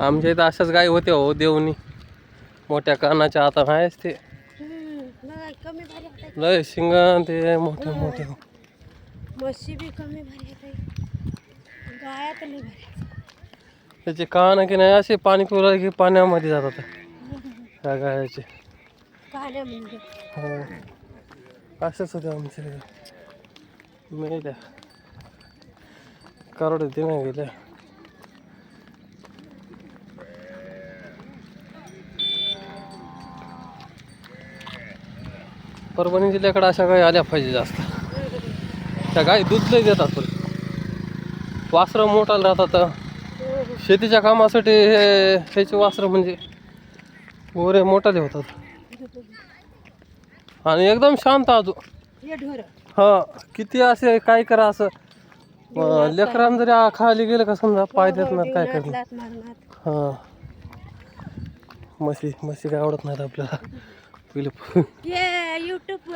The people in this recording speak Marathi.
आमच्या इथं अशाच गाय होत्या हो देवनी मोठ्या कानाच्या आता आहेच ते. होता लय शिंगण ते मोठे मोठे. म्हशी बी कमी भारी होता त्याचे कान की नाही असे पाणी पिवलं की पाण्यामध्ये जातात त्या गायाचे. म्हणजे. हो. असंच होतं आमचे. मेल्या करोड होते नाही गेल्या परभणी जिल्ह्याकडे अशा गाई आल्या पाहिजे जास्त. त्या गाई दूध लई देतात पण. वासरं मोठाला राहतात. शेतीच्या कामासाठी हे ह्याचे वासरं म्हणजे गोरे मोठाले होतात. आणि एकदम शांत अजून हे हा किती असे काय करा असं. लेकरांना जरी आ- खाली गेलं का समजा पाय देत नाही काय करणार. मारणार. हा. म्हशी म्हशी काय आवडत नाहीत आपल्याला. पहिले हे युट्यूब